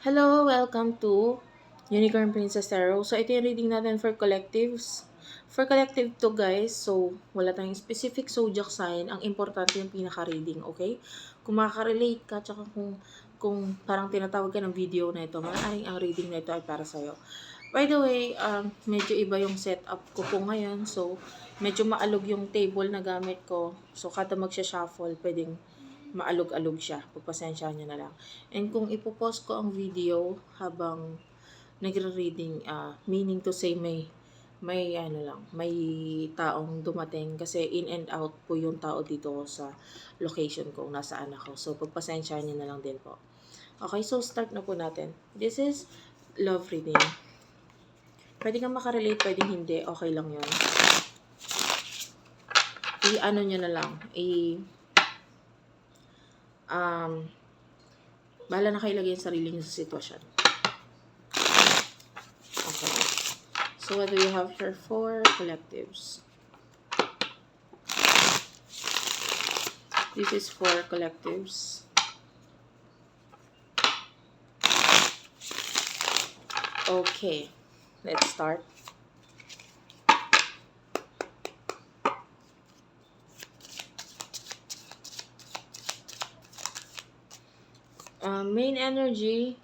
Hello, welcome to Unicorn Princess Tarot. So, ito yung reading natin for collectives. For collective to guys, so wala tayong specific zodiac sign. Ang importante yung pinaka-reading, okay? Kung makaka-relate ka, tsaka kung, kung parang tinatawag ka ng video na ito, maaaring ang reading na ito ay para sa'yo. By the way, um, medyo iba yung setup ko po ngayon. So, medyo maalog yung table na gamit ko. So, kada magsha-shuffle, pwedeng maalog-alog siya. Pagpasensyahan nyo na lang. And kung ipopost ko ang video habang nagre-reading, uh, meaning to say may may ano lang, may taong dumating kasi in and out po yung tao dito sa location kung nasaan ako. So, pagpasensyahan nyo na lang din po. Okay, so start na po natin. This is love reading. Pwede kang makarelate, pwede hindi. Okay lang yun. I-ano nyo na lang. I- um, bahala na kayo lagay yung sarili nyo sa sitwasyon. Okay. So, what do you have here for collectives? This is for collectives. Okay. Let's start. Uh, main energy,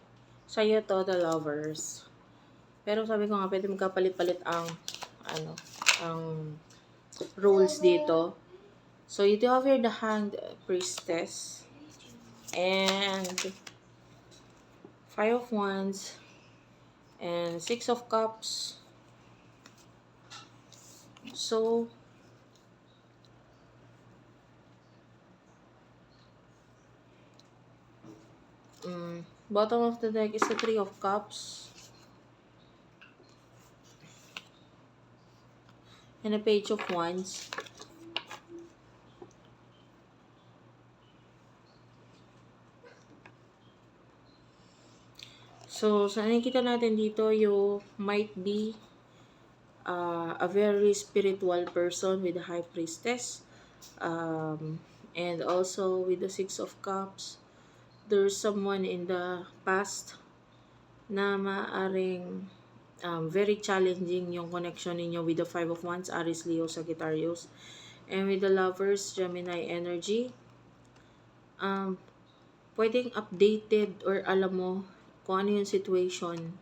sa'yo to, the lovers. Pero sabi ko nga, pwede magkapalit-palit ang, ano, ang roles dito. So, you do have here the hanged priestess. And, five of wands. And six of cups. So, Mm, bottom of the deck is the Three of Cups. And a Page of Wands. So, sa nakikita natin dito, you might be uh, a very spiritual person with the High Priestess. Um, and also with the Six of Cups there's someone in the past na maaring um, very challenging yung connection ninyo with the Five of Wands, Aries, Leo, Sagittarius. And with the Lovers, Gemini energy. Um, pwedeng updated or alam mo kung ano yung situation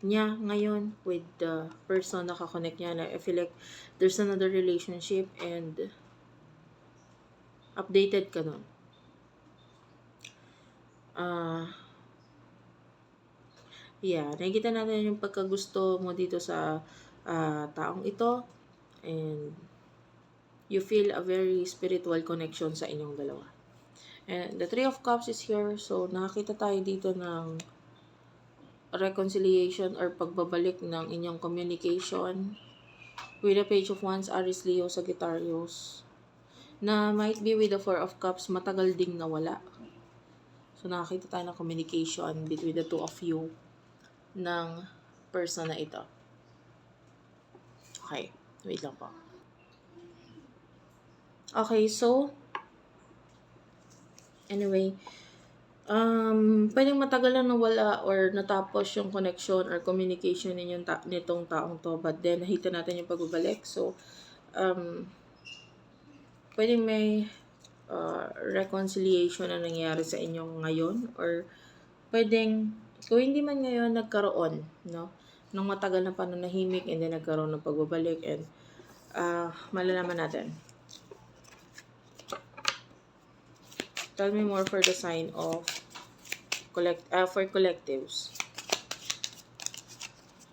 niya ngayon with the person na kakonect niya na I feel like there's another relationship and updated ka nun uh, yeah, nakikita natin yung pagkagusto mo dito sa uh, taong ito and you feel a very spiritual connection sa inyong dalawa. And the Three of Cups is here, so nakakita tayo dito ng reconciliation or pagbabalik ng inyong communication with the Page of Wands, Aries, Leo, Sagittarius na might be with the Four of Cups, matagal ding nawala. So, nakakita tayo ng communication between the two of you ng person na ito. Okay. Wait lang po. Okay, so, anyway, um, pwedeng matagal na nawala or natapos yung connection or communication ninyong ta- nitong taong to, but then nakita natin yung pagbabalik. So, um, pwedeng may uh, reconciliation na nangyari sa inyo ngayon? Or pwedeng kung hindi man ngayon nagkaroon no? Nung matagal na pananahimik and then nagkaroon ng pagbabalik and uh, malalaman natin. Tell me more for the sign of collect uh, for collectives.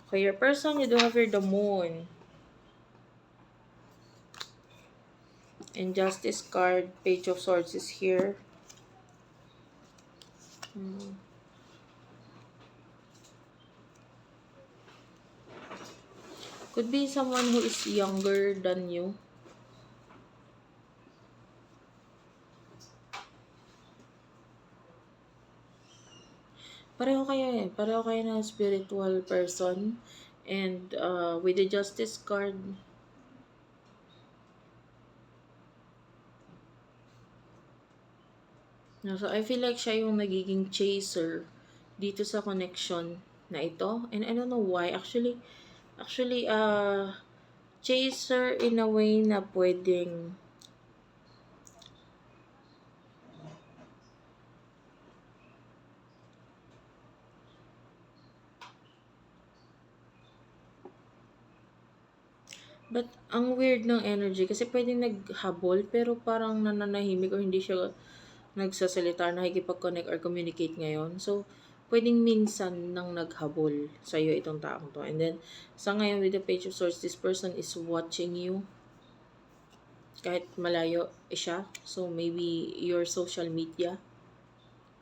Okay your person you do have here the moon Injustice card, Page of Swords is here. Hmm. Could be someone who is younger than you. Pareho kayo eh. Pareho kayo na spiritual person. And uh, with the Justice card, No, so I feel like siya yung nagiging chaser dito sa connection na ito. And I don't know why. Actually, actually, uh, chaser in a way na pwedeng But, ang weird ng energy, kasi pwedeng naghabol, pero parang nananahimik or hindi siya nagsasalita, nakikipag-connect or communicate ngayon. So, pwedeng minsan nang naghabol sa'yo itong taong to. And then, sa ngayon with the page of swords, this person is watching you. Kahit malayo eh siya. So, maybe your social media.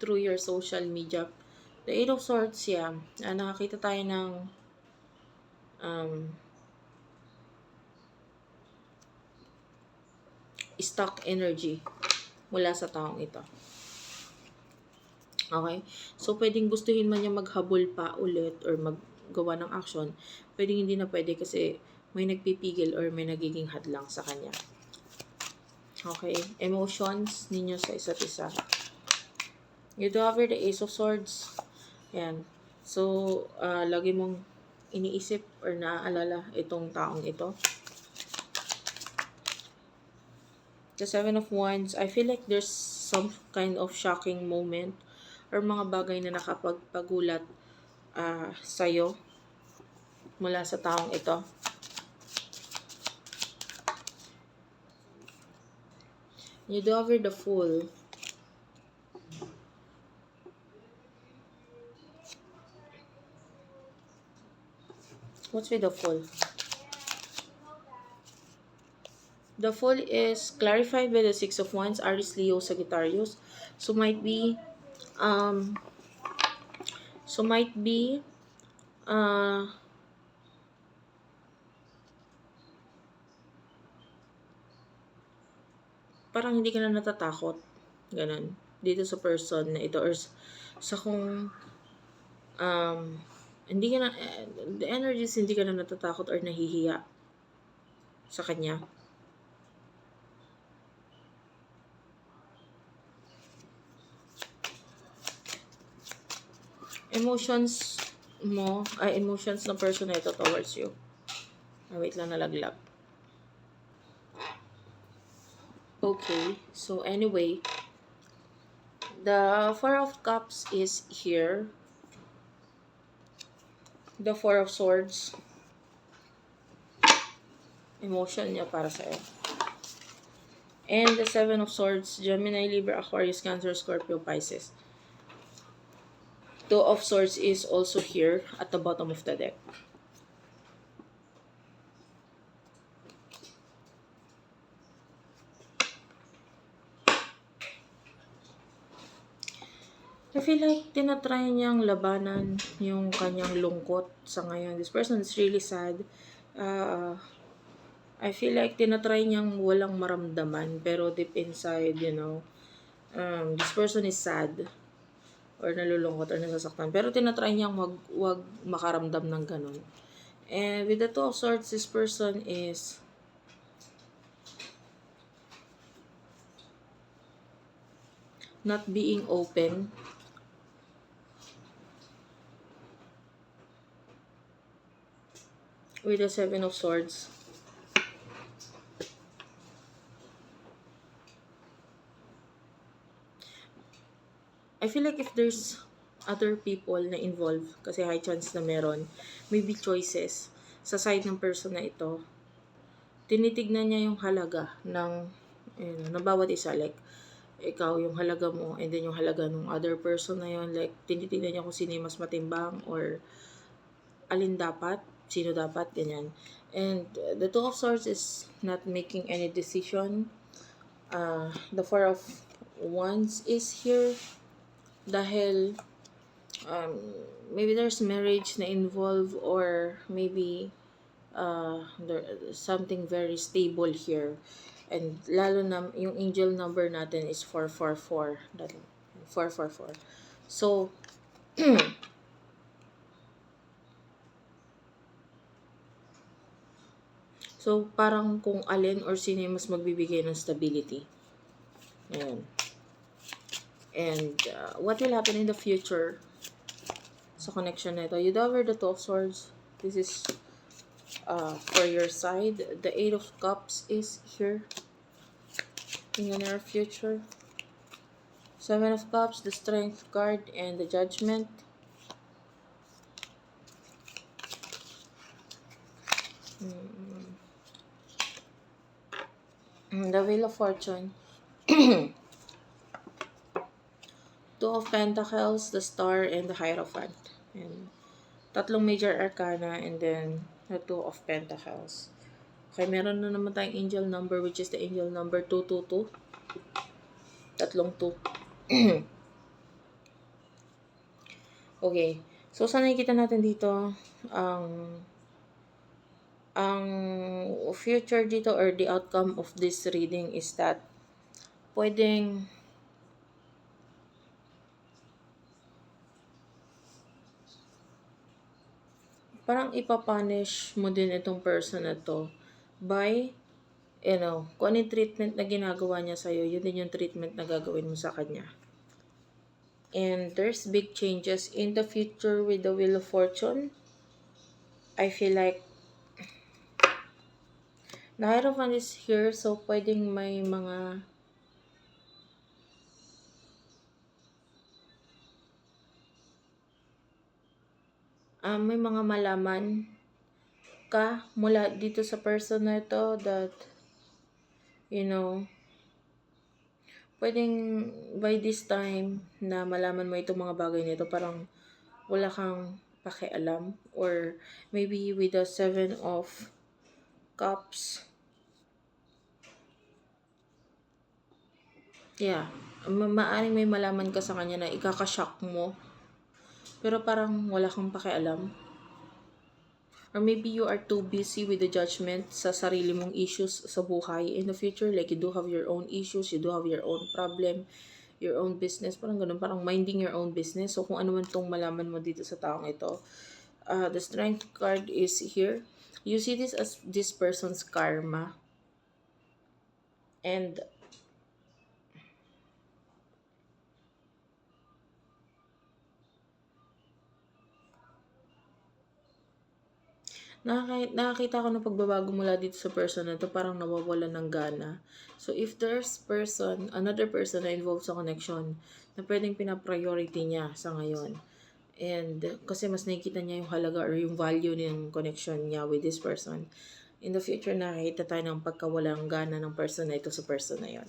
Through your social media. The eight of swords, yeah. Ah, nakakita tayo ng um, stock energy mula sa taong ito. Okay? So, pwedeng gustuhin man niya maghabol pa ulit or maggawa ng action. Pwedeng hindi na pwede kasi may nagpipigil or may nagiging hadlang sa kanya. Okay? Emotions ninyo sa isa't isa. You do have the Ace of Swords. Yan. So, ah, lagi mong iniisip or naaalala itong taong ito. The Seven of Wands, I feel like there's some kind of shocking moment or mga bagay na nakapagpagulat ah sa'yo mula sa taong ito. You do over the Fool. What's with the Fool? The Fool is clarified by the Six of Wands, Aries, Leo, Sagittarius. So might be, um, so might be, uh, parang hindi ka na natatakot. Ganun. Dito sa person na ito or sa kung um, hindi ka na, eh, the energies hindi ka na natatakot or nahihiya sa kanya. Emotions mo, ay emotions ng person na ito towards you. Ah, wait lang, nalaglag. Okay, so anyway, the Four of Cups is here. The Four of Swords. Emotion niya para sa'yo. And the Seven of Swords, Gemini, Libra, Aquarius, Cancer, Scorpio, Pisces. Two of Swords is also here at the bottom of the deck. I feel like tinatry niyang labanan yung kanyang lungkot sa ngayon. This person is really sad. Uh, I feel like tinatry niyang walang maramdaman pero deep inside, you know, um, this person is sad or nalulungkot or nasasaktan. Pero tinatry niyang wag, wag makaramdam ng ganun. And with the two of swords, this person is not being open with the seven of swords. I feel like if there's other people na involved, kasi high chance na meron, maybe choices sa side ng person na ito, tinitignan niya yung halaga ng, yun, ng bawat isa. Like, ikaw yung halaga mo, and then yung halaga ng other person na yun. Like, tinitignan niya kung sino mas matimbang, or alin dapat, sino dapat, ganyan. And uh, the Two of Swords is not making any decision. Uh, the Four of Wands is here dahil um, maybe there's marriage na involved or maybe uh, there, something very stable here. And lalo na yung angel number natin is 444. That 444. So So, parang kung alin or sino mas magbibigay ng stability. Ayan. And uh, what will happen in the future? sa connection na ito. You have the Two of Swords. This is uh, for your side. The Eight of Cups is here in the near future. Seven of Cups, the Strength card, and the Judgment. Mm, The Wheel of Fortune. Two of Pentacles, the Star, and the Hierophant. And tatlong major arcana and then the Two of Pentacles. Okay, meron na naman tayong angel number which is the angel number 222. Tatlong 2. okay. So, sa nakikita natin dito, ang ang future dito or the outcome of this reading is that pwedeng parang ipapunish mo din itong person na to by you know, kung ano treatment na ginagawa niya sa'yo, yun din yung treatment na gagawin mo sa kanya. And there's big changes in the future with the Wheel of Fortune. I feel like Hierophant is here, so pwedeng may mga ah, may mga malaman ka mula dito sa person na ito that you know pwedeng by this time na malaman mo itong mga bagay nito parang wala kang pakialam or maybe with the seven of cups. Yeah. Ma maaring may malaman ka sa kanya na ikakashock mo pero parang wala kang pakialam Or maybe you are too busy with the judgment sa sarili mong issues sa buhay in the future. Like you do have your own issues, you do have your own problem, your own business. Parang ganun, parang minding your own business. So kung ano man tong malaman mo dito sa taong ito. Uh, the strength card is here. You see this as this person's karma. And nakakita, nakakita ko ng pagbabago mula dito sa person na to parang nawawala ng gana. So, if there's person, another person na involved sa connection na pwedeng pina-priority niya sa ngayon. And kasi mas nakikita niya yung halaga or yung value ng connection niya with this person. In the future, nakikita tayo ng pagkawalang gana ng person na ito sa person na yon.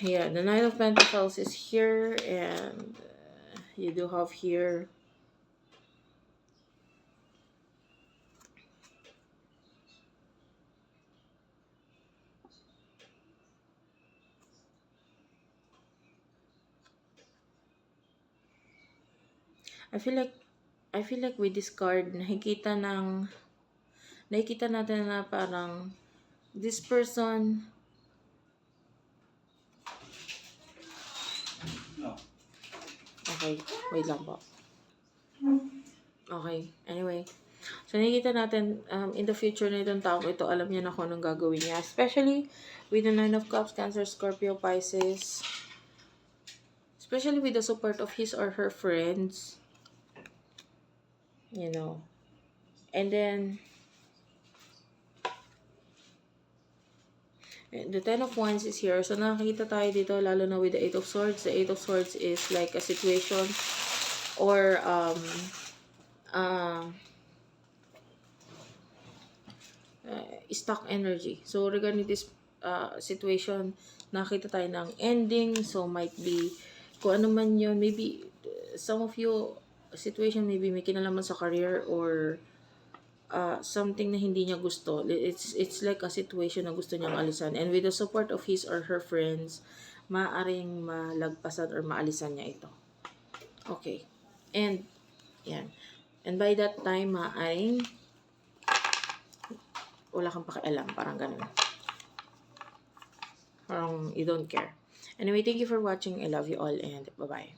Yeah, the Nine of Pentacles is here and uh, you do have here I feel like I feel like with this card nakikita ng nakikita natin na parang this person No. Okay, wait lang po. Okay, anyway. So, nakikita natin, um, in the future na itong taong ito, alam niya na kung anong gagawin niya. Especially with the Nine of Cups, Cancer, Scorpio, Pisces. Especially with the support of his or her friends. You know. And then, the Ten of Wands is here. So, nakakita tayo dito, lalo na with the Eight of Swords. The Eight of Swords is like a situation or um, uh, uh, stuck energy. So, regarding this uh, situation, nakita tayo ng ending. So, might be, kung ano man yun, maybe, uh, some of you, situation maybe may kinalaman sa career or uh, something na hindi niya gusto. It's, it's like a situation na gusto niyang alisan. And with the support of his or her friends, maaring malagpasan or maalisan niya ito. Okay. And, yan. And by that time, maaring wala kang pakialam. Parang ganun. Parang you don't care. Anyway, thank you for watching. I love you all and bye-bye.